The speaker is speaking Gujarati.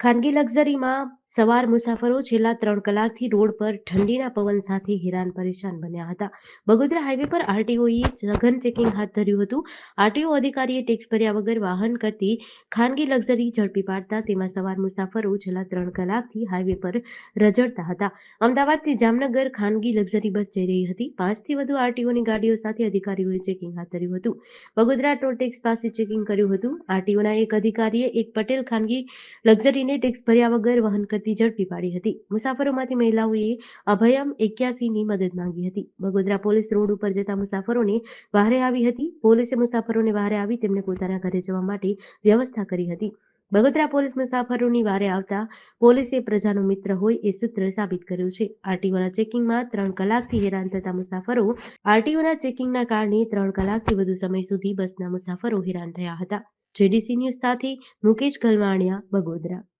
ખાનગી લક્ઝરીમાં સવાર મુસાફરો છેલ્લા ત્રણ કલાકથી રોડ પર ઠંડીના પવન સાથે હેરાન પરેશાન બન્યા હતા. બગોદરા હાઈવે પર આરટીઓએ સઘન ચેકિંગ હાથ ધર્યું હતું. આરટીઓ અધિકારીએ ટેક્સ ભર્યા વગર વાહન કરતી ખાનગી લક્ઝરી ઝડપી પાડતા તેમાં સવાર મુસાફરો છેલ્લા ત્રણ કલાકથી હાઈવે પર રઝળતા હતા. અમદાવાદથી જામનગર ખાનગી લક્ઝરી બસ જઈ રહી હતી. પાંચથી વધુ આરટીઓની ગાડીઓ સાથે અધિકારીઓએ ચેકિંગ હાથ ધર્યું હતું. બગોદરા ટોલ ટેક્સ પાસે ચેકિંગ કર્યું હતું. આરટીઓના એક અધિકારીએ એક પટેલ ખાનગી લક્ઝરીને ટેક્સ ભર્યા વગર વહન કરતી ઝડપી પાડી હતી. મુસાફરોમાંથી મહિલાઓએ અભયમ એક્યાસીની મદદ માંગી હતી. બગોદરા પોલીસ રોડ ઉપર જતા મુસાફરોને વહારે આવી હતી. પોલીસે મુસાફરોને વહારે આવી તેમને પોતાના ઘરે જવા માટે વ્યવસ્થા કરી હતી. બગોદરા પોલીસ મુસાફરોની વારે આવતા પોલીસે પ્રજાનો મિત્ર હોય એ સૂત્ર સાબિત કર્યું છે. આરટીઓના ચેકિંગમાં ત્રણ કલાકથી હેરાન થતા મુસાફરો આરટીઓના ચેકિંગના કારણે ત્રણ કલાકથી વધુ સમય સુધી બસના મુસાફરો હેરાન થયા હતા. જેડીસી ન્યૂઝ સાથે મુકેશ ગલવાણિયા બગોદરા